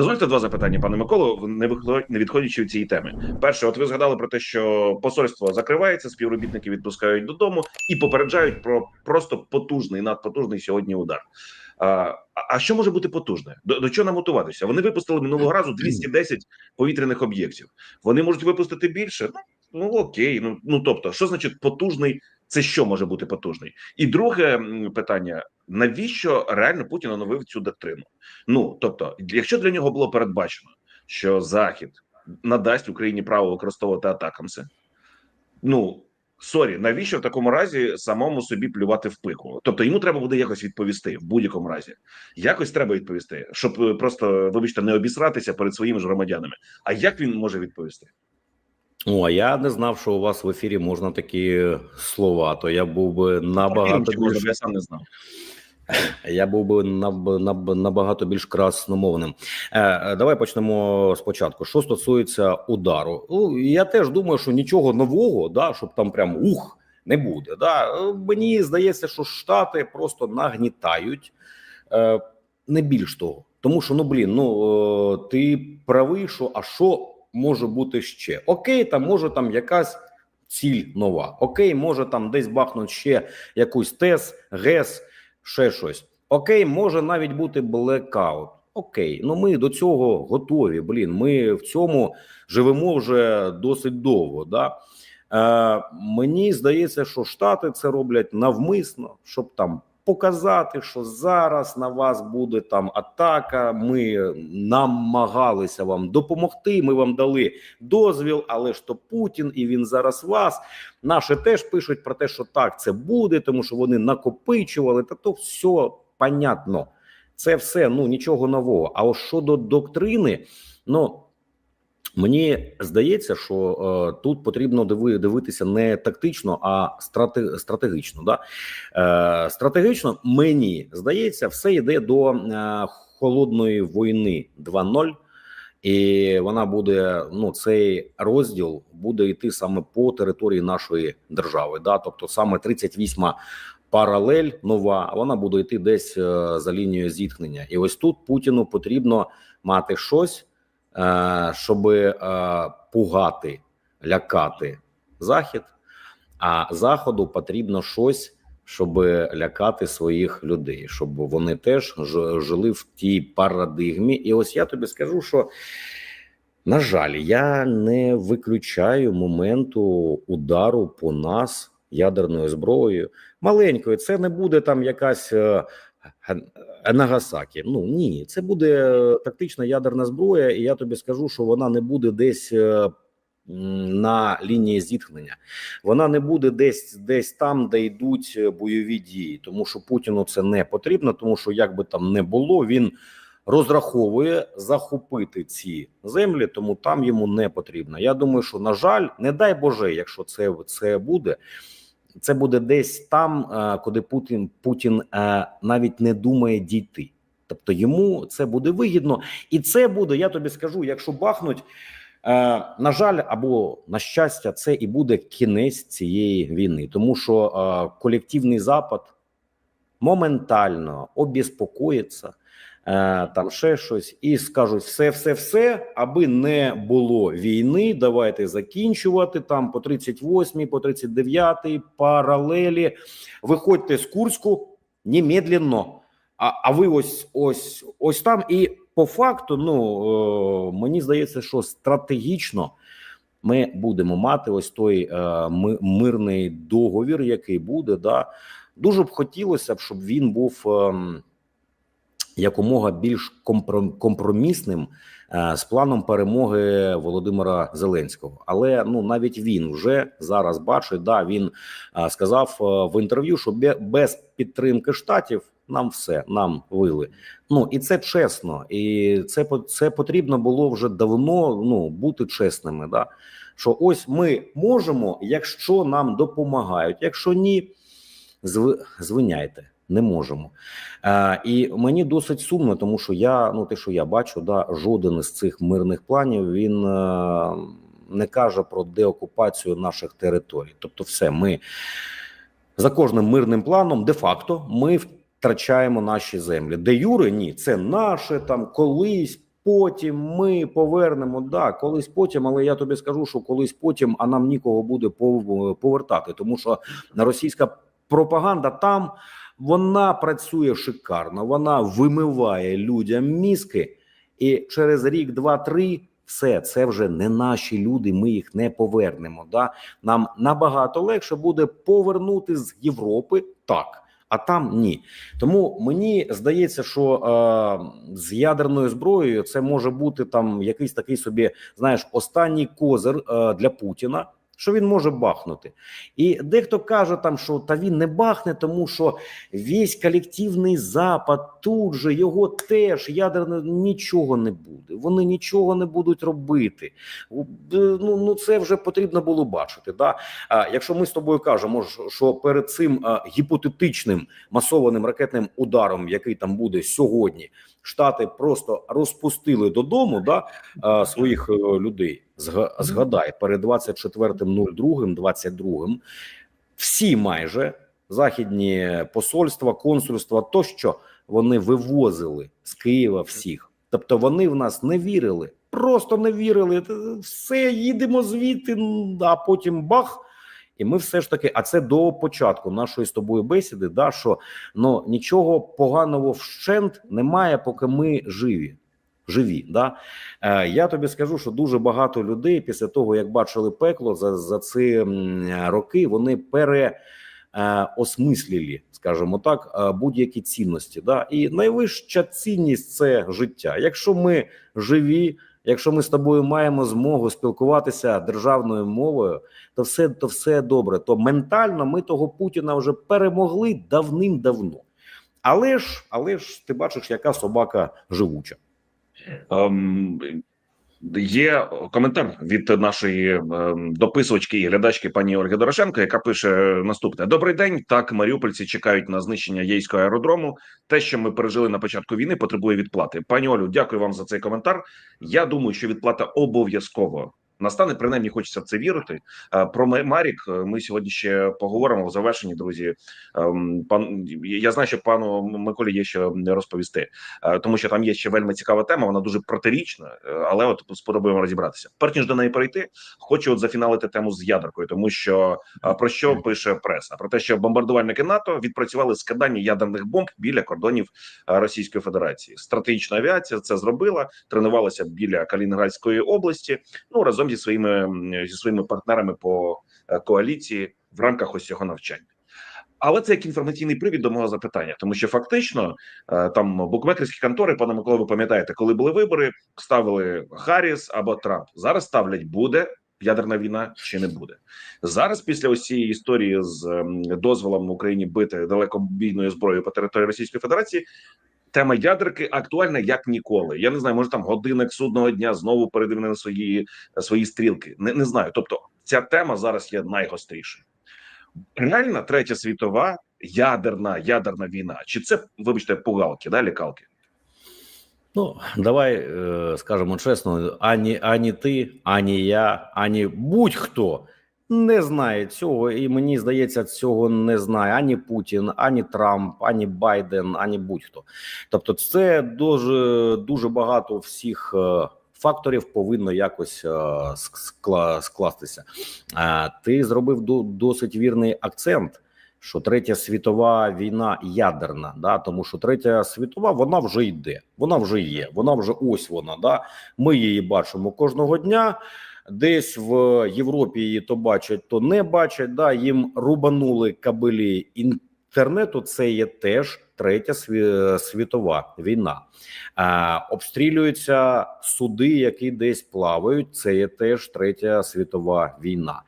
Дозвольте два запитання, пане Миколо, не відходячи від цієї теми. Перше, от ви згадали про те, що посольство закривається, співробітники відпускають додому і попереджають про просто потужний, надпотужний сьогодні удар. А, а- що може бути потужне? До, до чого нам готуватися? Вони випустили минулого разу 210 повітряних об'єктів. Вони можуть випустити більше. Ну, ну окей. Ну ну тобто, що значить потужний? Це що може бути потужний? І друге питання: навіщо реально Путін оновив цю доктрину? Ну тобто, якщо для нього було передбачено, що Захід надасть Україні право використовувати атакамси, ну сорі, навіщо в такому разі самому собі плювати в пику? Тобто йому треба буде якось відповісти в будь-якому разі. Якось треба відповісти, щоб е, просто, вибачте, не обісратися перед своїми ж громадянами. А як він може відповісти? О, а я не знав, що у вас в ефірі можна такі слова. То я був би набагато більш я сам не знав. я був би наб, наб, набагато більш красномовним. Е, е, давай почнемо спочатку. Що стосується удару, ну я теж думаю, що нічого нового, да, щоб там прям ух. Не буде, да Е, мені здається, що штати просто нагнітають, не більш того, тому що ну блін, ну ти правий, що а що може бути ще? Окей, там може там якась ціль нова. Окей, може там десь бахнуть ще якусь ТЕС, ГЕС, ще щось. Окей, може навіть бути блекаут. Окей, ну ми до цього готові. Блін, ми в цьому живемо вже досить довго. Да? Е, мені здається, що Штати це роблять навмисно, щоб там показати, що зараз на вас буде там атака. Ми намагалися вам допомогти. Ми вам дали дозвіл, але ж то Путін і він зараз вас. Наші теж пишуть про те, що так це буде, тому що вони накопичували. Та то все понятно. Це все ну нічого нового. А ось щодо доктрини, ну. Мені здається, що е, тут потрібно диви, дивитися не тактично, а страте, стратегічно. Да? Е, стратегічно мені здається, все йде до е, холодної війни 2.0, і вона буде. Ну, цей розділ буде йти саме по території нашої держави. Да? Тобто, саме 38-ма паралель нова, вона буде йти десь е, за лінією зіткнення. І ось тут Путіну потрібно мати щось. Е, щоб е, пугати, лякати захід, а заходу потрібно щось, щоб лякати своїх людей, щоб вони теж жили в тій парадигмі. І ось я тобі скажу, що на жаль, я не виключаю моменту удару по нас ядерною зброєю. Маленькою, це не буде там якась. Нагасакі. Ну ні, це буде е, тактична ядерна зброя, і я тобі скажу, що вона не буде десь е, на лінії зіткнення. Вона не буде десь десь там, де йдуть е, бойові дії, тому що Путіну це не потрібно, тому що як би там не було, він розраховує захопити ці землі, тому там йому не потрібно. Я думаю, що на жаль, не дай Боже, якщо це, це буде. Це буде десь там, е, куди Путін Путін е, навіть не думає дійти. Тобто йому це буде вигідно, і це буде. Я тобі скажу, якщо бахнуть, е, на жаль, або на щастя, це і буде кінець цієї війни, тому що колективний запад моментально обіспокоїться, там ще щось, і скажуть все, все, все, аби не було війни. Давайте закінчувати там по 38, по 39 паралелі. Виходьте з Курську немедленно. А, а ви ось ось ось там. І по факту, ну е, мені здається, що стратегічно ми будемо мати ось той е, мирний договір, який буде. Да. Дуже б хотілося б, щоб він був ем, якомога більш компром- компромісним е, з планом перемоги Володимира Зеленського. Але ну навіть він вже зараз бачить, да він е, сказав е, в інтерв'ю, що бе- без підтримки штатів нам все нам вили. Ну і це чесно, і це це потрібно було вже давно. Ну бути чесними. Да що ось ми можемо, якщо нам допомагають, якщо ні, зв... звиняйте. Не можемо, е, і мені досить сумно, тому що я ну те, що я бачу, да жоден із цих мирних планів він е, не каже про деокупацію наших територій. Тобто, все ми за кожним мирним планом, де-факто, ми втрачаємо наші землі. Де юре ні, це наше там колись потім ми повернемо. Да, колись потім, але я тобі скажу, що колись потім, а нам нікого буде повертати, тому що російська пропаганда там вона працює шикарно, вона вимиває людям мізки, і через рік, два, три. Все, це вже не наші люди. Ми їх не повернемо. Да? Нам набагато легше буде повернути з Європи так, а там ні. Тому мені здається, що е, з ядерною зброєю це може бути там якийсь такий собі, знаєш, останній козир е, для Путіна. Що він може бахнути, і дехто каже там, що та він не бахне, тому що весь колективний запад тут же його теж ядерно нічого не буде. Вони нічого не будуть робити. Е, Ну, ну це вже потрібно було бачити. Да? А якщо ми з тобою кажемо, що- перед цим а, гіпотетичним масованим ракетним ударом, який там буде сьогодні, штати просто розпустили додому да, своїх е, людей. Зга- Згадай, перед 24.02, 22 всі майже західні посольства, консульства тощо вони вивозили з Києва всіх. Тобто вони в нас не вірили, просто не вірили. Т- Все, їдемо звідти, а потім бах. І ми все ж таки, а це до початку нашої з тобою бесіди, да, що ну нічого поганого вщент немає, поки ми живі. Живі, да е, я тобі скажу, що дуже багато людей після того, як бачили пекло за, за ці роки, вони пере е, осмислили, скажімо так, е, будь-які цінності. Да? І найвища цінність це життя. Якщо ми живі, якщо ми з тобою маємо змогу спілкуватися державною мовою, то все, то все добре. То ментально ми того Путіна вже перемогли давним-давно. Але ж, але ж ти бачиш, яка собака живуча. Ем, Є коментар від нашої ем, дописувачки і глядачки пані Ольги Дорошенко, яка пише наступне: Добрий день. Так, маріупольці чекають на знищення єйського аеродрому. Те, що ми пережили на початку війни, потребує відплати. Пані Олю, дякую вам за цей коментар. Я думаю, що відплата обов'язково настане. Принаймні, хочеться в це вірити. Е, Про Марік е, ми сьогодні ще поговоримо в завершенні. Друзі, Ем, пан я знаю, що пану Миколі є що розповісти. Е, тому що там є ще вельми цікава тема. Вона дуже протирічна, але от сподобаємо розібратися. Перш ніж до неї перейти, хочу от зафіналити тему з ядеркою, тому що про що пише преса? Про те, що бомбардувальники НАТО відпрацювали скидання ядерних бомб біля кордонів Російської Федерації. Стратегічна авіація це зробила, тренувалася біля Калінінградської області. Ну разом зі своїми зі своїми партнерами по е, коаліції в рамках ось цього навчання. Але це як інформаційний привід до мого запитання, тому що фактично е, там букмекерські контори, пане Микола, ви пам'ятаєте, коли були вибори, ставили Харріс або Трамп. Зараз ставлять буде ядерна війна чи не буде. Зараз, після ось цієї історії з дозволом Україні бити далекобійною зброєю по території Російської Федерації. Тема ядерки актуальна як ніколи. Я не знаю, може там годинник судного дня знову передивили свої свої стрілки. Не, не знаю. Тобто, ця тема зараз є найгострішою. Реальна третя світова ядерна ядерна війна. Чи це, вибачте, пугалки, да, лікалки? Ну, давай е, скажемо чесно: ані, ані ти, ані я, ані будь-хто не знає цього, і мені здається, цього не знає ані Путін, ані Трамп, ані Байден, ані будь-хто. Тобто, це дуже дуже багато всіх е, факторів повинно якось е, скла, скластися. Е, ти зробив до, досить вірний акцент. Що третя світова війна ядерна, да тому що третя світова вона вже йде, вона вже є, вона вже ось вона. Да, ми її бачимо кожного дня. Десь в Європі її то бачать, то не бачать. Да, їм рубанули кабелі інтернету. Це є теж третя світова війна. А, обстрілюються суди, які десь плавають. Це є теж третя світова війна.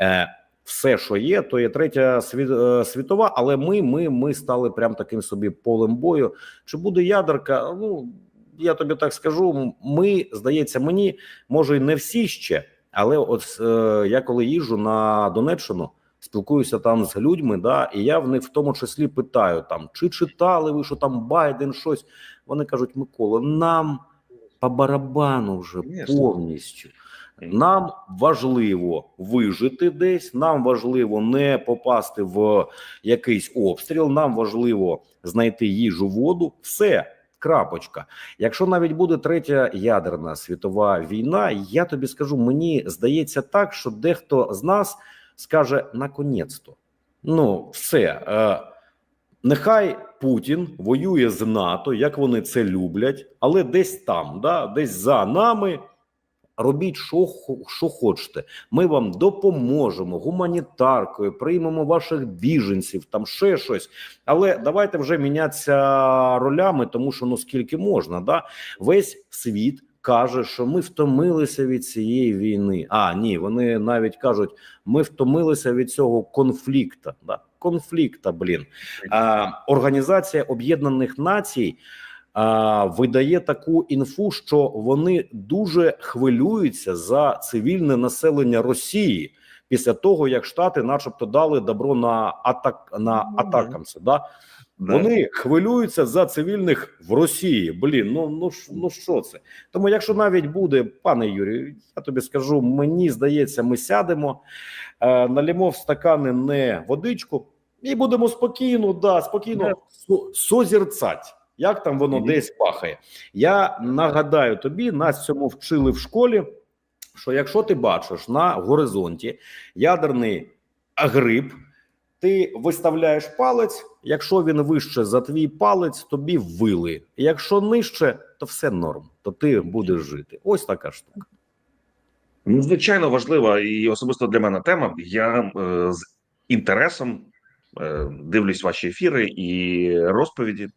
Е, все, що є, то є третя е, світова, але ми, ми, ми стали прям таким собі полем бою. Чи буде ядерка? Ну я тобі так скажу. Ми здається, мені може й не всі ще, але от е, я коли їжджу на Донеччину, спілкуюся там з людьми, да, і я в них в тому числі питаю там, чи читали ви, що там Байден щось. Вони кажуть, Микола, нам по барабану вже повністю. Нам важливо вижити десь, нам важливо не попасти в якийсь обстріл, нам важливо знайти їжу, воду. Все Крапочка. Якщо навіть буде третя ядерна світова війна, я тобі скажу, мені здається так, що дехто з нас скаже наконець-то. Ну, все. Е, нехай Путін воює з НАТО, як вони це люблять, але десь там, да, десь за нами. Робіть, що, що хочете. Ми вам допоможемо гуманітаркою, приймемо ваших біженців, там ще щось. Але давайте вже мінятися ролями, тому що ну скільки можна. Да? Весь світ каже, що ми втомилися від цієї війни. А ні, вони навіть кажуть, ми втомилися від цього конфлікта. Да? Конфлікта, блін. А, Організація Об'єднаних Націй видає таку інфу, що вони дуже хвилюються за цивільне населення Росії після того, як Штати, начебто, дали добро на атак на Ну, атакамси. Да? Да. Вони хвилюються за цивільних в Росії. Блін, ну ну ну що це? Тому, якщо навіть буде, пане Юрію, я тобі скажу, мені здається, ми сядемо, е, налімо в стакани не водичку, і будемо спокійно, да, спокійно Да. Як там воно Мгм. десь пахає? Я нагадаю тобі, нас цьому вчили в школі. Що якщо ти бачиш на горизонті ядерний гриб, ти виставляєш палець. Якщо він вище за твій палець, тобі вили. Якщо нижче, то все норм, то ти будеш жити. Ось така штука. Ну, звичайно, важлива і особисто для мене тема. Я е, з інтересом е, дивлюсь ваші ефіри і розповіді,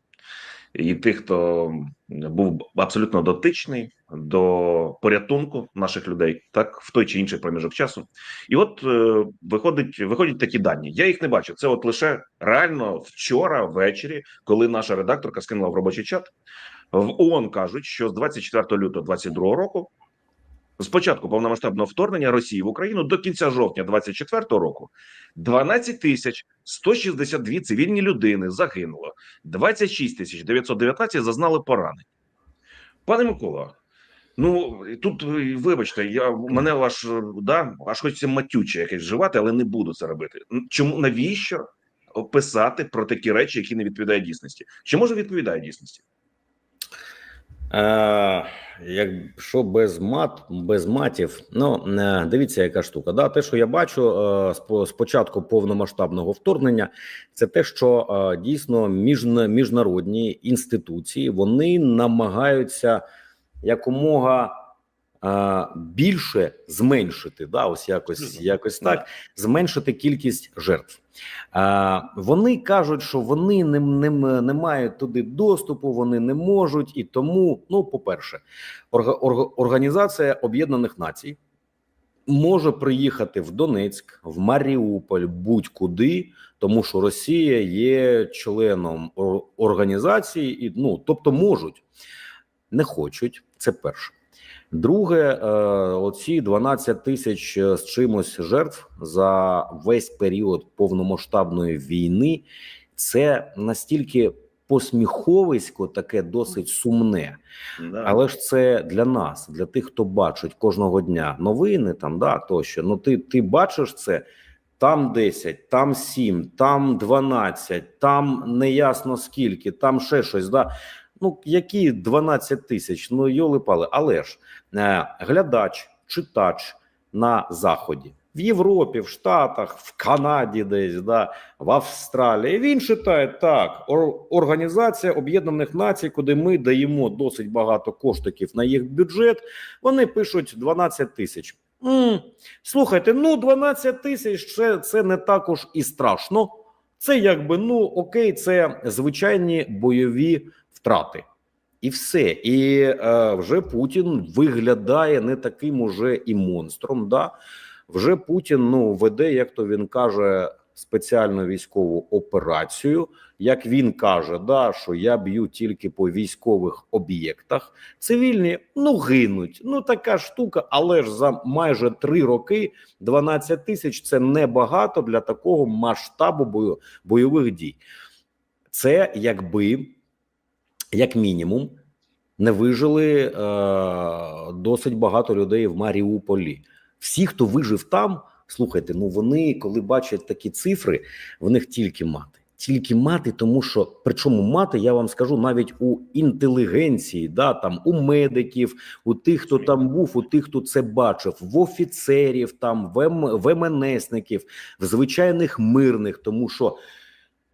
і тих, хто був абсолютно дотичний до порятунку наших людей, так в той чи інший проміжок часу. І от е, виходить, виходять такі дані. Я їх не бачу. Це от лише реально вчора ввечері, коли наша редакторка скинула в робочий чат. В ООН кажуть, що з 24 лютого 2022 року з початку повномасштабного вторгнення Росії в Україну до кінця жовтня 24 року 12 тисяч 162 цивільні людини загинуло, 26 тисяч 919 зазнали поранень. Пане Микола, ну тут е, вибачте, я мене ваш е, да, аж хочеться матюче якесь вживати, але не буду це робити. Чому навіщо писати про такі речі, які не відповідають дійсності? Чи може відповідає дійсності? Е, якщо без мат, без матів, ну е, дивіться, яка штука. Да, те, що я бачу е, з початку повномасштабного вторгнення, це те, що е, дійсно міжна- міжнародні інституції вони намагаються якомога е, більше зменшити, да, ось якось, якось так, зменшити кількість жертв. Вони кажуть, що вони не, не, не мають туди доступу, вони не можуть, і тому, ну, по-перше, орга, орга, Організація Об'єднаних Націй може приїхати в Донецьк, в Маріуполь, будь-куди, тому що Росія є членом організації, і ну тобто можуть, не хочуть. Це перше. Друге, е, оці 12 тисяч е, з чимось жертв за весь період повномасштабної війни, це настільки посміховисько, таке досить сумне. Да. Але ж це для нас, для тих, хто бачить кожного дня новини, там да тощо. Ну ти, ти бачиш це. Там 10, там 7, там 12, там неясно скільки, там ще щось. Да? Ну які 12 тисяч? Ну йоли пали. Але ж е, глядач, читач на заході в Європі, в Штатах, в Канаді, десь да, в Австралії. Він читає так: Організація Об'єднаних Націй, куди ми даємо досить багато коштиків на їх бюджет. Вони пишуть 12 тисяч. Слухайте, ну 12 тисяч це, це не також і страшно. Це якби ну окей, це звичайні бойові втрати. І все. І е, вже Путін виглядає не таким уже і монстром. Да? Вже Путін ну веде, як то він каже, спеціальну військову операцію. Як він каже, да, що я б'ю тільки по військових об'єктах. Цивільні ну гинуть. Ну така штука, але ж за майже три роки 12 тисяч це небагато для такого масштабу бойових дій. Це якби як мінімум, не вижили е, досить багато людей в Маріуполі. Всі, хто вижив там, слухайте, ну вони, коли бачать такі цифри, в них тільки мати. тільки мати, тому що причому мати, я вам скажу, навіть у інтелігенції, да, там у медиків, у тих, хто там був, у тих, хто це бачив, в офіцерів, там в, МНСників, в звичайних мирних, тому що.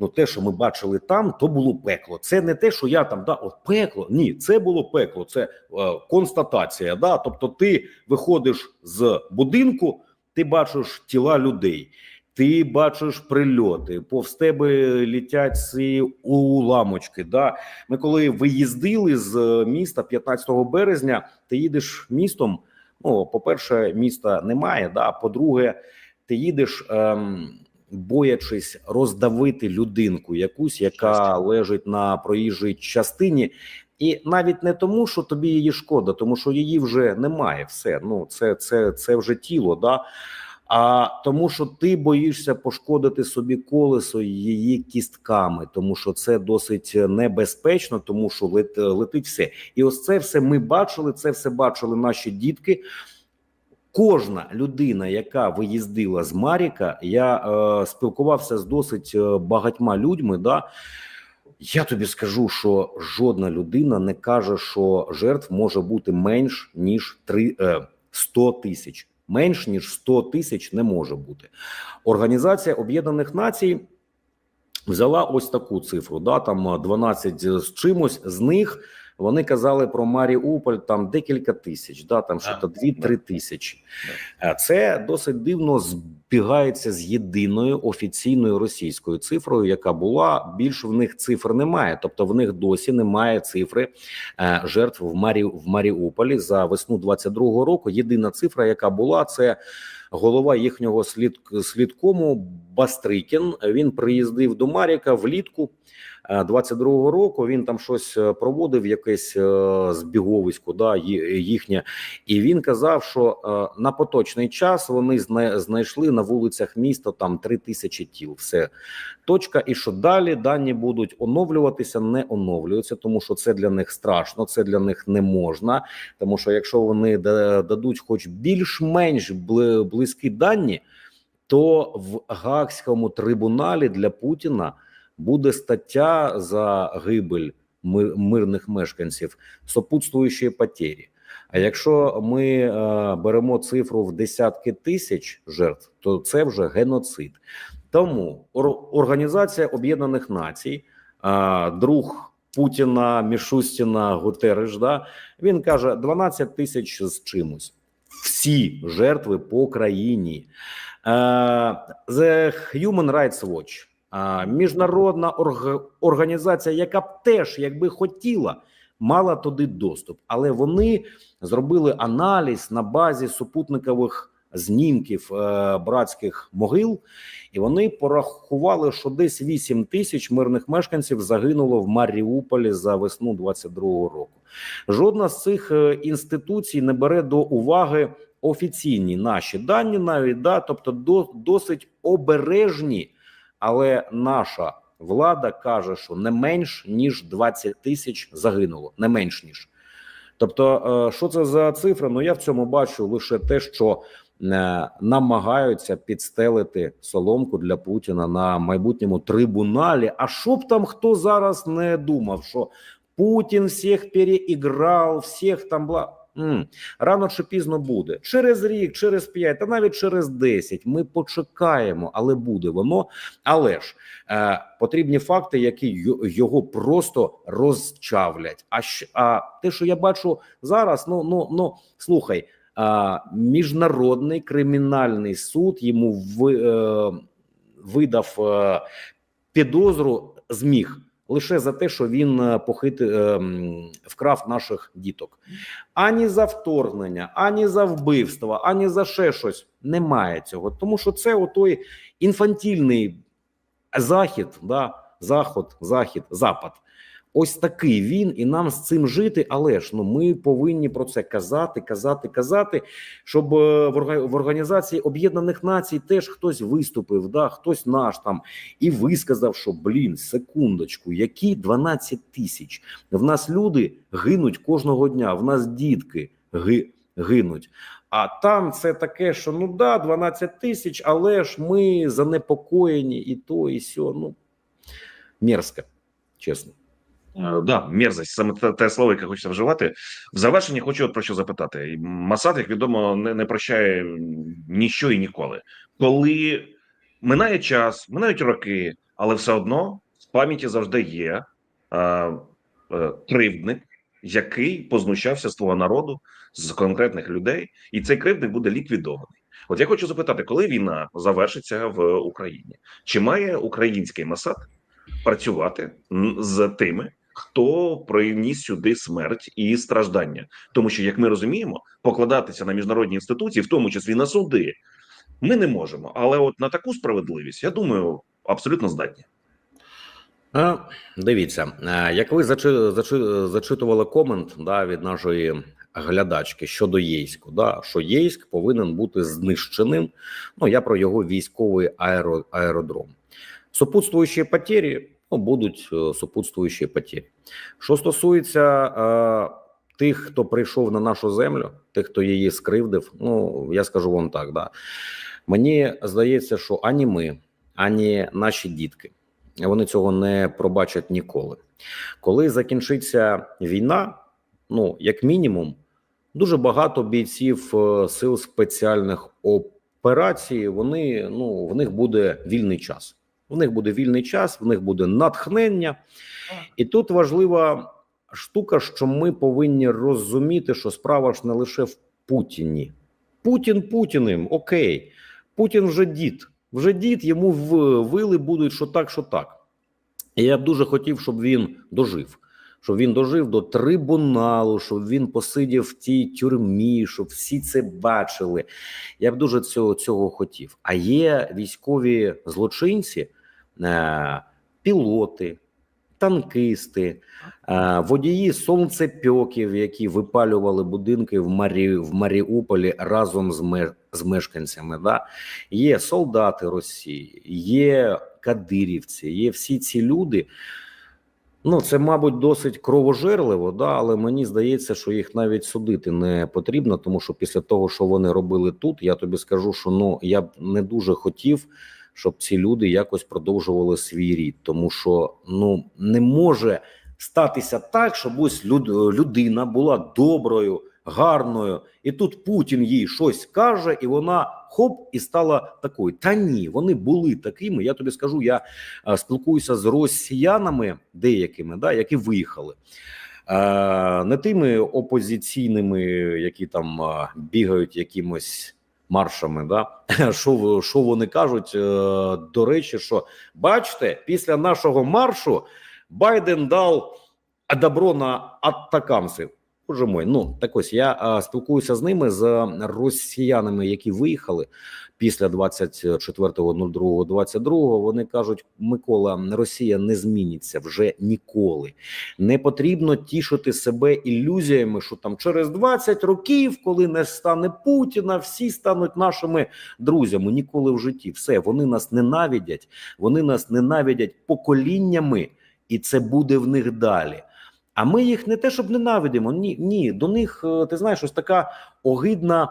Ну, те, що ми бачили там, то було пекло. Це не те, що я там да, от пекло. Ні, це було пекло. Це е, констатація. Да? Тобто, ти виходиш з будинку, ти бачиш тіла людей, ти бачиш прильоти, повз тебе літять ці уламочки. Да? Ми коли виїздили з е, міста 15 березня, ти їдеш містом. Ну, по-перше, міста немає. Да? По-друге, ти їдеш. Ем, боячись роздавити людинку, якусь, яка лежить на проїжджій частині, і навіть не тому, що тобі її шкода, тому що її вже немає. Все ну це, це, це вже тіло, да. А тому, що ти боїшся пошкодити собі колесо її кістками, тому що це досить небезпечно, тому що лет, летить все. І ось це все ми бачили. Це все бачили наші дітки. Кожна людина, яка виїздила з Маріка, я е, спілкувався з досить е, багатьма людьми. Да, я тобі скажу, що жодна людина не каже, що жертв може бути менш ніж 3, е, 100 тисяч. Менш ніж 100 тисяч не може бути. Організація Об'єднаних Націй взяла ось таку цифру. Да, там 12 з чимось. З них вони казали про Маріуполь там декілька тисяч, да, там що то 2-3 тисячі. Е, Це досить дивно збігається з єдиною офіційною російською цифрою, яка була. Більше в них цифр немає. Тобто в них досі немає цифри е, жертв в Марі в Маріуполі за весну 22-го року. Єдина цифра, яка була, це голова їхнього слід слідкому Бастрикін. Він приїздив до Маріка влітку. Е, 22-го року він там щось е, проводив, якесь е, збіговисько, да, їхнє, і він казав, що е, на поточний час вони знайшли на вулицях міста там три тисячі тіл. Все точка. І що далі дані будуть оновлюватися, не оновлюються, тому що це для них страшно, це для них не можна. Тому що якщо вони да- дадуть хоч більш-менш близькі дані, то в Гаагському трибуналі для Путіна буде стаття за гибель мирних мешканців, сопутствуючі потері. А якщо ми е, беремо цифру в десятки тисяч жертв, то це вже геноцид. Тому Організація Об'єднаних Націй, е, друг Путіна, Мішустіна, Гутереш, да, він каже 12 тисяч з чимось. Всі жертви по країні. Е, The Human Rights Watch, міжнародна орг- організація, яка б теж, якби хотіла, мала туди доступ, але вони зробили аналіз на базі супутникових знімків е, братських могил, і вони порахували, що десь 8 тисяч мирних мешканців загинуло в Маріуполі за весну 22-го року. Жодна з цих е, інституцій не бере до уваги офіційні наші дані, навіть да, тобто до, досить обережні, але наша влада каже, що не менш ніж 20 тисяч загинуло, не менш ніж. Тобто, е, що це за цифра? Ну я в цьому бачу лише те, що е, намагаються підстелити соломку для Путіна на майбутньому трибуналі. А щоб там хто зараз не думав, що Путін всіх переіграв, всіх там бла. Рано чи пізно буде через рік, через п'ять, та навіть через десять. Ми почекаємо, але буде воно. Але ж е, потрібні факти, які його просто розчавлять. А а те, що я бачу зараз, ну ну ну слухай, а, міжнародний кримінальний суд йому ви, е, видав е, підозру зміг. Лише за те, що він е, похити е, вкрав наших діток, ані за вторгнення, ані за вбивство, ані за ще щось немає цього, тому що це отой інфантільний захід, да, заход, захід, запад. Ось такий він, і нам з цим жити. Але ж ну ми повинні про це казати, казати, казати, щоб е, в організації Об'єднаних Націй теж хтось виступив, да, хтось наш там і висказав, що блін, секундочку, які 12 тисяч. В нас люди гинуть кожного дня. В нас дітки ги, гинуть. А там це таке, що ну да, 12 тисяч, але ж ми занепокоєні і то, і сьо. Ну мерзко, чесно. Е, Да, мерзость, саме те, те слово, яке хочеться вживати. В завершенні хочу от про що запитати. Масад, як відомо, не, не прощає ніщо і ніколи. Коли минає час, минають роки, але все одно в пам'яті завжди є е, е, кривдник, який познущався з твого народу, з конкретних людей, і цей кривдник буде ліквідований. От я хочу запитати, коли війна завершиться в Україні, чи має український Масад працювати з тими, хто приніс сюди смерть і страждання, тому що, як ми розуміємо, покладатися на міжнародні інституції, в тому числі на суди, ми не можемо. Але от на таку справедливість, я думаю, абсолютно здатні. Е, Дивіться, е, як ви зачи, зачи, зачитували комент да, від нашої глядачки щодо Єйську, да, що Єйськ повинен бути знищеним. Ну я про його військовий аеро, аеродром. Супутствуючі потері ну, будуть е, супутствуючі потері. Що стосується е, тих, хто прийшов на нашу землю, тих, хто її скривдив, ну я скажу вам так, да. Мені здається, що ані ми, ані наші дітки вони цього не пробачать ніколи. Коли закінчиться війна, ну як мінімум, дуже багато бійців е, сил спеціальних операцій. Вони ну в них буде вільний час. В них буде вільний час, в них буде натхнення, і тут важлива штука, що ми повинні розуміти, що справа ж не лише в Путіні. Путін Путіним, окей, Путін вже дід. Вже дід йому в- вили будуть, що так, що так. І я б дуже хотів, щоб він дожив. Щоб він дожив до трибуналу, щоб він посидів в тій тюрмі, щоб всі це бачили. Я б дуже цього, цього хотів. А є військові злочинці, пілоти, танкисти, е, водії сонцепьоків, які випалювали будинки в, Марі, в Маріуполі разом з, ме, з мешканцями. Да? Є солдати Росії, є кадирівці, є всі ці люди. Ну, це, мабуть, досить кровожерливо, да, але мені здається, що їх навіть судити не потрібно, тому що після того, що вони робили тут, я тобі скажу, що ну я б не дуже хотів, щоб ці люди якось продовжували свій рід, тому що ну не може статися так, щоб ось люд, людина була доброю, гарною, і тут Путін їй щось каже, і вона хоп і стала такою. Та ні, вони були такими. Я тобі скажу, я е, спілкуюся з росіянами деякими, да, які виїхали. Е, не тими опозиційними, які там е, бігають якимось маршами. Да? Що, що вони кажуть? Е, До речі, що бачите, після нашого маршу Байден дав добро на атакамси. Боже мой, ну так ось я а, спілкуюся з ними з росіянами, які виїхали після 24.02.22. Вони кажуть: Микола, Росія не зміниться вже ніколи. Не потрібно тішити себе ілюзіями, що там через 20 років, коли не стане Путіна, всі стануть нашими друзями. Ніколи в житті. Все вони нас ненавидять, вони нас ненавидять поколіннями, і це буде в них далі. А ми їх не те, щоб ненавидимо. Ні, ні, до них е, ти знаєш, ось така огидна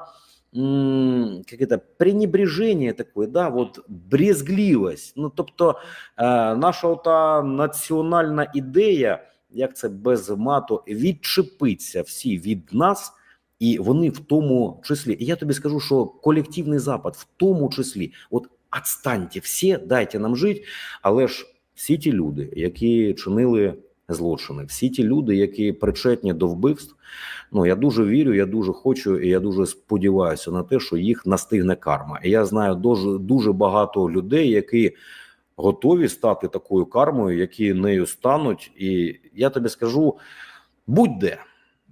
як это, пренебрежение такое, да, вот брезгливость. Ну тобто, наша та національна ідея, як це без мату, відчепиться всі від нас. І вони в тому числі, і я тобі скажу, що колективний запад в тому числі, от отстаньте всі, дайте нам жити, але ж всі ті люди, які чинили злочини, всі ті люди, які причетні до вбивств. Ну я дуже вірю, я дуже хочу, і я дуже сподіваюся на те, що їх настигне карма. І я знаю дуже дуже багато людей, які готові стати такою кармою, які нею стануть. І я тобі скажу: будь-де.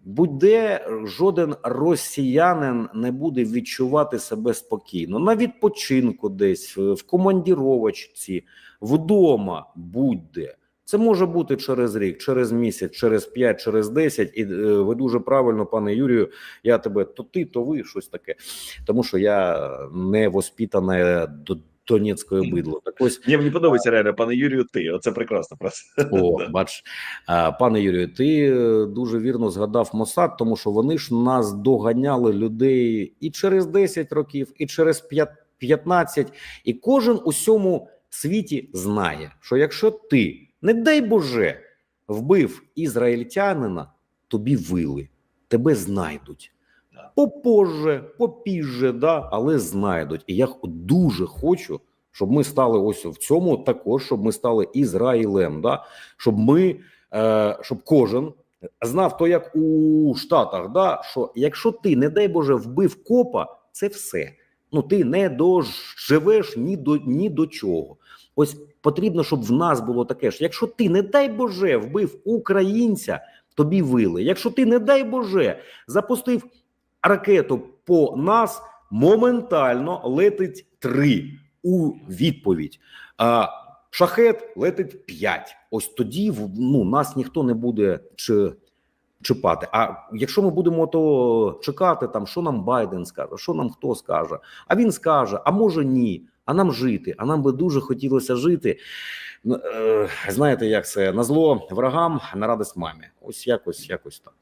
Будь-де жоден росіянин не буде відчувати себе спокійно на відпочинку, десь в командіровочці, вдома, будь-де. Це може бути через рік, через місяць, через п'ять, через десять. І е, ви дуже правильно, пане Юрію. Я тебе то ти, то ви щось таке. Тому що я не воспітане до донецької бидло. Так ось Ні, мені подобається реально, пане Юрію, ти. Оце прекрасно просто. о, бач, пане Юрію, ти е, дуже вірно згадав Мосад, тому що вони ж нас доганяли людей і через 10 років, і через 15, і кожен у цьому світі знає, що якщо ти не дай Боже, вбив ізраїльтянина, тобі вили, тебе знайдуть. Попозже, попізже, да, але знайдуть. І я дуже хочу, щоб ми стали ось в цьому також, щоб ми стали Ізраїлем, да? щоб ми, е, щоб кожен знав то, як у Штатах, да? що якщо ти, не дай Боже, вбив копа, це все. Ну ти не доживеш ні до ні до чого. Ось потрібно, щоб в нас було таке ж. Якщо ти, не дай Боже, вбив українця, тобі вили. Якщо ти, не дай Боже, запустив ракету по нас, моментально летить три у відповідь. А шахет летить п'ять. Ось тоді ну, нас ніхто не буде чи, чіпати. А якщо ми будемо то чекати, там що нам Байден скаже, що нам хто скаже, а він скаже, а може ні. А нам жити, а нам би дуже хотілося жити. Ну, е, знаєте, як це на зло ворогам, на радість мамі. Ось якось, якось так.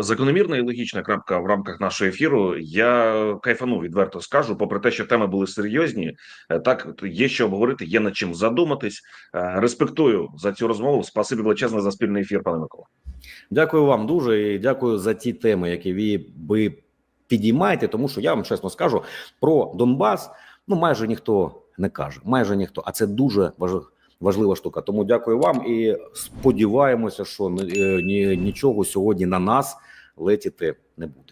Закономірна і логічна крапка в рамках нашого ефіру. Я кайфану відверто скажу. Попри те, що теми були серйозні, е, так є що обговорити, є над чим задуматись. Е, Респектую за цю розмову. Спасибі величезне за спільний ефір, пане Микола. Дякую вам дуже і дякую за ті теми, які ви, ви підіймаєте. Тому що я вам чесно скажу про Донбас. Ну майже ніхто не каже, майже ніхто. А це дуже важ- важлива штука. Тому дякую вам і сподіваємося, що е, ні, нічого сьогодні на нас летіти не буде.